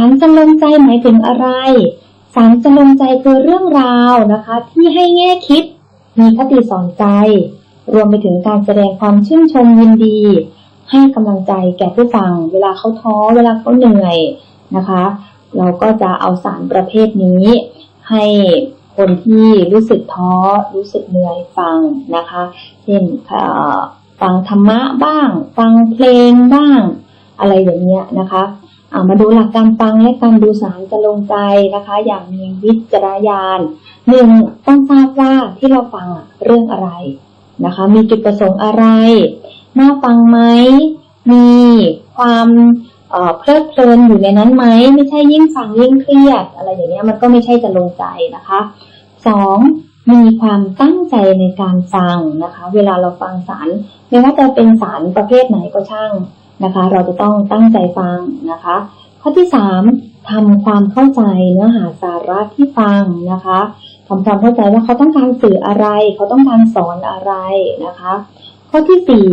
ารจำลองใจหมายถึงอะไร สารจำลองใจคือเรื่องราวนะคะ ที่ให้แง่คิด มีคติสอนใจ รวมไปถึงการแสดงความชื่นชมยินดี ให้กำลังใจแก่ผู้ฟัง เวลาเขาท้อ เวลาเขาเหนื่อยนะคะ เราก็จะเอาสารประเภทนี้ ให้คนที่รู้สึกท้อ รู้สึกเหนื่อยฟังนะคะ เช่นฟังธรรมะบ้าง ฟังเพลงบ้าง อะไรอย่างเงี้ยนะคะามาดูหลักการฟังและการดูสารจะลงใจนะคะ อย่างมีวิจารณญาณหนึ่งต้องทราบว่าที่เราฟังเรื่องอะไรนะคะ มีจุดประสงค์อะไร น่าฟังไหมมีความเอ่อเพลิดเพลินอยู่ในนั้นไหมไม่ใช่ยิ่งฟังยิ่งเครียด อะไรอย่างเงี้ยมันก็ไม่ใช่จะลงใจนะคะสองมีความตั้งใจในการฟังนะคะ เวลาเราฟังสารไม่ว่าจะเป็นสารประเภทไหนก็ช่าง นะคะ เราจะต้องตั้งใจฟังนะคะ ข้อที่สามทำความเข้าใจเนื้อหาสาระที่ฟังนะคะทำความเข้าใจว่าเขาต้องการสื่ออะไร เขาต้องการสอนอะไรนะคะ ข้อที่สี่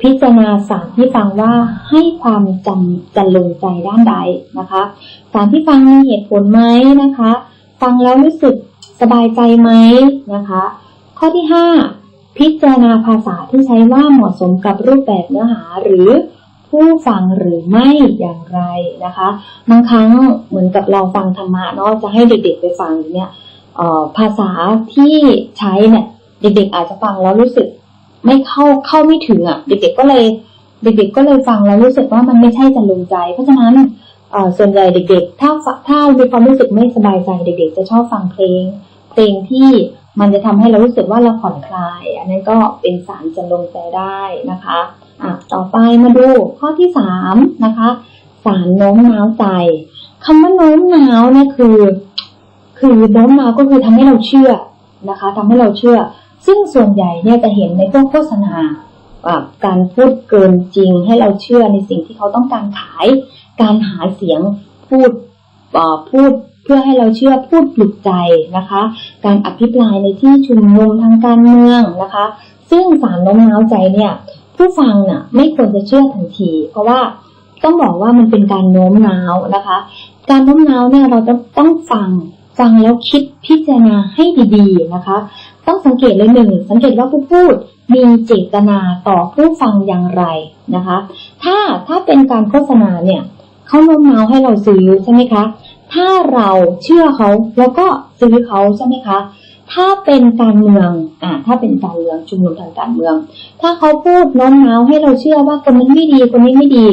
พิจารณาสารที่ฟังว่าให้ความจำจะลงใจด้านใดนะคะ สารที่ฟังมีเหตุผลไหมนะคะ ฟังแล้วรู้สึกสบายใจไหมนะคะ ข้อที่ห้าพิจารณาภาษาที่ใช้ว่าเหมาะสมกับรูปแบบเนื้อหาหรือ ผู้ฟังหรือไม่อย่างไรนะคะบางครั้งเหมือนกับเราฟังธรรมะเนาะจะให้เด็ก ๆ ไปฟังอย่างเนี่ยภาษาที่ใช้เนี่ยเด็กๆอาจจะฟังแล้วรู้สึกไม่เข้าเข้าไม่ถึงอะ เด็ก ๆก็เลย เด็ก ๆ ก็เลยฟังแล้วรู้สึกว่ามันไม่ใช่จะลงใจ เพราะฉะนั้นส่วนใหญ่เด็ก ๆ ถ้าถ้ามีความรู้สึกไม่สบายใจเด็ก ๆ จะชอบฟังเพลงเพลงที่มันจะทำให้เรารู้สึกว่าเราผ่อนคลาย อันนั้นก็เป็นสารจะลงใจได้นะคะ อะต่อไปมาดูข้อที่สามนะคะ สารโน้มน้าวใจคำว่าโน้มน้าวเนี่ยคือ คือโน้มน้าวก็คือทำให้เราเชื่อนะคะทำให้เราเชื่อ ซึ่งส่วนใหญ่เนี่ยจะเห็นในพวกโฆษณาการพูดเกินจริงให้เราเชื่อในสิ่งที่เขาต้องการขาย การหาเสียงพูดพูดเพื่อให้เราเชื่อพูดปลุกใจนะคะ การอภิปรายในที่ชุมนุมทางการเมืองนะคะ ซึ่งสารโน้มน้าวใจเนี่ย ผู้ฟังน่ะ ไม่ควรจะเชื่อทันที เพราะว่าต้องบอกว่ามันเป็นการโน้มน้าวนะคะ การโน้มน้าวเนี่ยเราจะต้องฟังฟังแล้วคิดพิจารณาให้ดีๆนะคะ ต้องสังเกตเลยหนึ่งสังเกตว่าผู้พูดมีเจตนาต่อผู้ฟังอย่างไรนะคะ ถ้าถ้าเป็นการโฆษณาเนี่ยเขาโน้มน้าวให้เราซื้อใช่ไหมคะ ถ้าเราเชื่อเขาแล้วก็ซื้อเขาใช่ไหมคะ ถ้าเป็นการเมืองอ่าถ้าเป็นการเมืองชุมนุมทางการเมือง ถ้าเขาพูดโน้มน้าวให้เราเชื่อว่าคนนี้ไม่ดีคนนี้ไม่ดี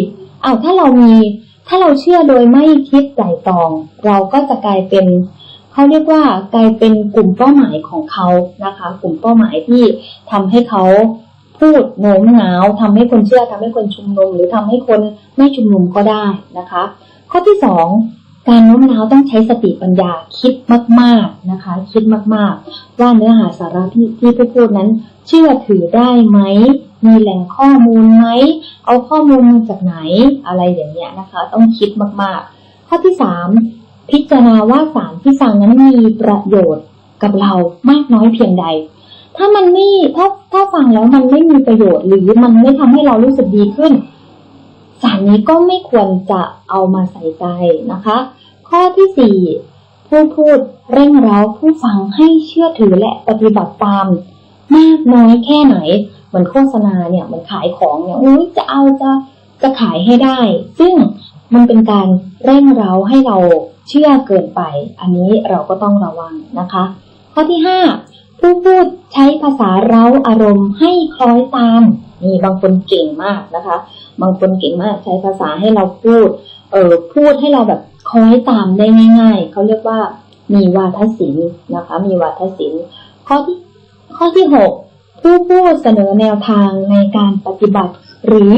อ้าวถ้าเรามี ถ้าเราเชื่อโดยไม่คิดไตร่ตรอง เราก็จะกลายเป็นเขาเรียกว่ากลายเป็นกลุ่มเป้าหมายของเขานะคะ กลุ่มเป้าหมายที่ทำให้เขาพูดโน้มน้าวทำให้คนเชื่อทำให้คนชุมนุม หรือทำให้คนไม่ชุมนุมก็ได้นะคะ ข้อที่สอง การโน้มน้าวต้องใช้สติปัญญาคิดมาก ๆนะคะ คิดมากๆ ว่าเนื้อหาสาระที่ที่ผู้พูดนั้น เชื่อถือได้ไหม มีแหล่งข้อมูลไหม เอาข้อมูลมาจากไหนอะไรอย่างเงี้ยนะคะ ต้องคิดมากๆ ข้อที่สามพิจารณาว่าสารที่ฟังนั้นมีประโยชน์กับเรามากน้อยเพียงใด ถ้ามันไม่ถ้าถ้าฟังแล้วมันไม่มีประโยชน์หรือมันไม่ทำให้เรารู้สึกดีขึ้น สารนี้ก็ไม่ควรจะเอามาใส่ใจนะคะ ข้อที่สี่ผู้พูดเร่งเร้าผู้ฟังให้เชื่อถือและปฏิบัติตามมากน้อยแค่ไหนเหมือนโฆษณาเนี่ยเหมันขายของเนี่ยอุ้ยจะเอาจะจะขายให้ได้ ซึ่งมันเป็นการเร่งเร้าให้เราเชื่อเกินไป อันนี้เราก็ต้องระวังนะคะ ข้อที่ห้าผู้พูดใช้ภาษาเร้าอารมณ์ให้คล้อยตาม นี่บางคนเก่งมากนะคะ บางคนเก่งมากใช้ภาษาให้เราพูด เออพูดให้เราแบบคล้อยตามได้ง่าย ๆ เขาเรียกว่ามีวาทศิลป์นะคะ มีวาทศิลป์ข้อที่ข้อที่หกผู้พูดเสนอแนวทางในการปฏิบัติ หรือ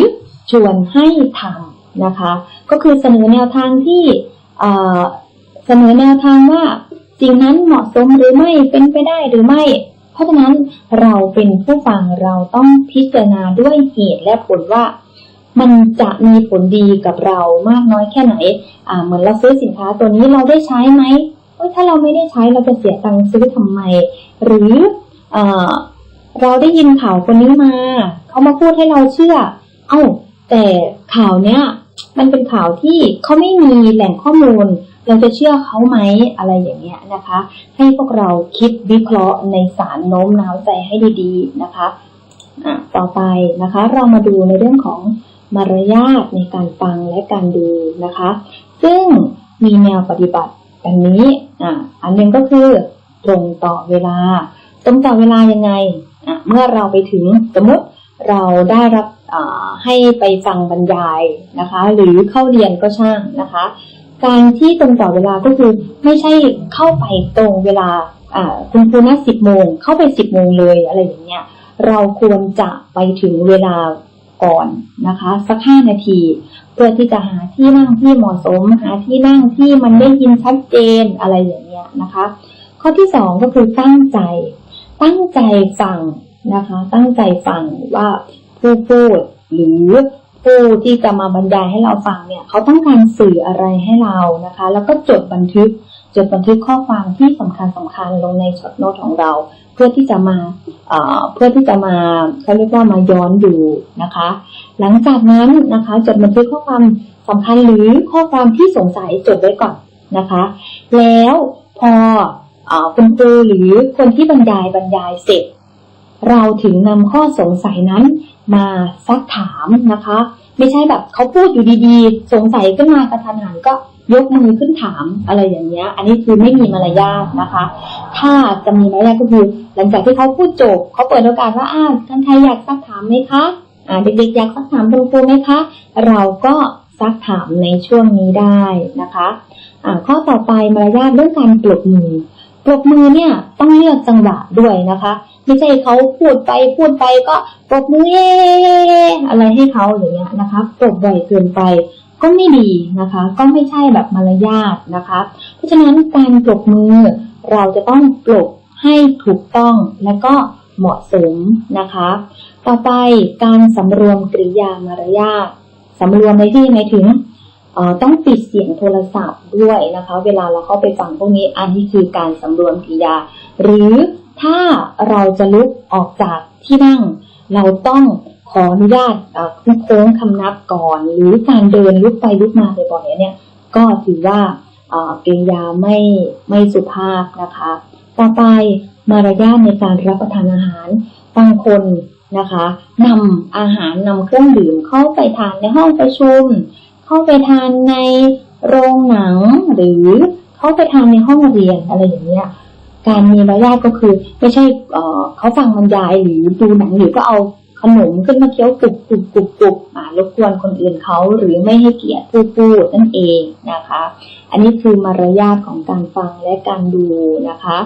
ชวนให้ทำนะคะ ก็คือเสนอแนวทางที่เอ่อเสนอแนวทางว่าสิ่งนั้นเหมาะสมหรือไม่เป็นไปได้หรือไม่ เพราะฉะนั้นเราเป็นผู้ฟังเราต้องพิจารณาด้วยเหตุและผลว่า มันจะมีผลดีกับเรามากน้อยแค่ไหน อ่า เหมือนเราซื้อสินค้าตัวนี้เราได้ใช้ไหมถ้าเราไม่ได้ใช้เราจะเสียตังค์ซื้อทำไม หรือเอเราได้ยินข่าวคนนี้มา เขามาพูดให้เราเชื่อ เอ้าแต่ข่าวเนี้ยมันเป็นข่าวที่เขาไม่มีแหล่งข้อมูล เราจะเชื่อเขาไหมอะไรอย่างเงี้ยนะคะ ให้พวกเราคิดวิเคราะห์ในสารโน้มน้าวใจให้ดีๆนะคะะต่อไปนะคะ เรามาดูในเรื่องของมารยาทในการฟังและการดูนะคะ ซึ่งมีแนวปฏิบัติดังนี้อะอันหนึ่งก็คือตรงต่อเวลา ตรงต่อเวลายังไงอะเมื่อเราไปถึงสมมติเราได้รับอ่าให้ไปฟังบรรยายนะคะ หรือเข้าเรียนก็ช่างนะคะ การที่ตรงต่อเวลาก็คือไม่ใช่เข้าไปตรงเวลาคุณครูนัดสิบโมงเข้าไปสิบโมงเลยอะไรอย่างเงี้ยเราควรจะไปถึงเวลาก่อนนะคะ สักห้านาที เพื่อที่จะหาที่นั่งที่เหมาะสม หาที่นั่งที่มันได้ยินชัดเจนอะไรอย่างเงี้ยนะคะ ข้อที่สองก็คือตั้งใจ ตั้งใจฟังนะคะ ตั้งใจฟังว่าผู้พูดหรือ ผู้ที่จะมาบรรยายให้เราฟังเนี่ยเขาต้องการสื่ออะไรให้เรานะคะ แล้วก็จดบันทึกจดบันทึกข้อความที่สำคัญสำคัญลงในช็อตโน้ตของเรา เพื่อที่จะมาเอ่อเพื่อที่จะมาเขาเรียกว่ามาย้อนดูนะคะ หลังจากนั้นนะคะจดบันทึกข้อความสำคัญหรือข้อความที่สงสัยจดไว้ก่อนนะคะ แล้วพอคุณครูหรือคนที่บรรยายบรรยายเสร็จ เราถึงนำข้อสงสัยนั้น มาซักถามนะคะ ไม่ใช่แบบเขาพูดอยู่ดีๆ สงสัยขึ้นมากระทันหันก็ยกมือขึ้นถามอะไรอย่างเงี้ย อันนี้คือไม่มีมารยาทนะคะ ถ้าจะมีมารยาทก็คือหลังจากที่เขาพูดจบเขาเปิดโอกาสว่าอ้าวท่านใครอยากซักถามไหมคะอ่าเด็กๆอยากซักถามคุณครูไหมคะ เราก็ซักถามในช่วงนี้ได้นะคะอ่าข้อต่อไปมารยาทเรื่องการปรบมือปรบมือเนี่ยต้องเลือกจังหวะด้วยนะคะ ไม่ใช่เขาพูดไปพูดไปก็ปรบมือเย่อะไรให้เขาอย่างเงี้ยนะคะปรบบ่อยเกินไปก็ไม่ดีนะคะ ก็ไม่ใช่แบบมารยาทนะคะ เพราะฉะนั้นการปรบมือเราจะต้องปรบให้ถูกต้องและก็เหมาะสมนะคะ ต่อไปการสำรวมกริยามารยาทสำรวมในที่หมายถึงต้องปิดเสียงโทรศัพท์ด้วยนะคะ เวลาเราเข้าไปฟังพวกนี้อันนี้คือการสำรวมกริยา หรือ ถ้าเราจะลุกออกจากที่นั่ง เราต้องขออนุญาตโค้งคำนับก่อน หรือการเดินลุกไปลุกมาบ่อยๆเนี่ย ก็ถือว่าเกริยาไม่ไม่สุภาพนะคะ ต่อไปมารยาทในการรับประทานอาหารบางคนนะคะนำอาหารนำเครื่องดื่มเข้าไปทานในห้องประชุม เข้าไปทานในโรงหนังหรือเข้าไปทานในห้องเรียนอะไรอย่างเงี้ย การมีมารยาทก็คือ ไม่ใช่เขาฟังบรรยายหรือดูหนังหรือก็เอาขนมขึ้นมาเคี้ยวกรุบกรุบกรุบกรุบอ่ารบกวนคนอื่นเขาหรือไม่ให้เกียรติผู้พูดนั่นเองนะคะ อันนี้คือมารยาทของการฟังและการดูนะคะ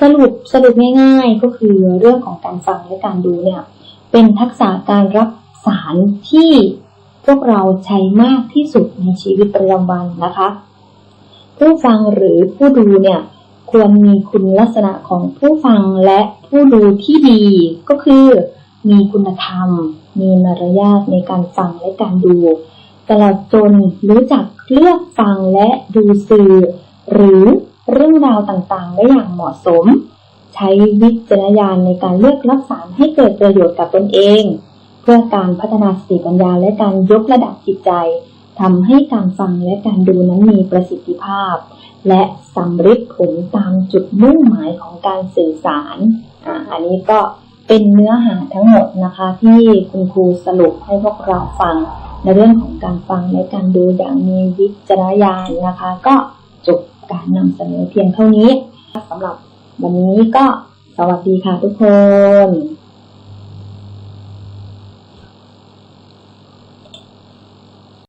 สรุปสรุปง่ายๆก็คือเรื่องของการฟังและการดูเนี่ยเป็นทักษะการรับสารที่พวกเราใช้มากที่สุดในชีวิตประจำวันนะคะ ผู้ฟังหรือผู้ดูเนี่ย ควรมีคุณลักษณะของผู้ฟังและผู้ดูที่ดี ก็คือ มีคุณธรรม มีมารยาทในการฟังและการดู ตลอดจนรู้จักเลือกฟังและดูสื่อ หรือเรื่องราวต่างๆ ได้อย่างเหมาะสม ใช้วิจารณญาณในการเลือกรับสารให้เกิดประโยชน์กับตนเอง เพื่อการพัฒนาสติปัญญาและการยกระดับจิตใจ ทำให้การฟังและการดูนั้นมีประสิทธิภาพ และสำเร็จผลตามจุดมุ่งหมายของการสื่อสารอ่าอันนี้ก็เป็นเนื้อหาทั้งหมดนะคะที่คุณครูสรุปให้พวกเราฟัง ในเรื่องของการฟังและการดูอย่างมีวิจารณญาณนะคะ ก็จบการนำเสนอเพียงเท่านี้สำหรับวันนี้ก็สวัสดีค่ะทุกคน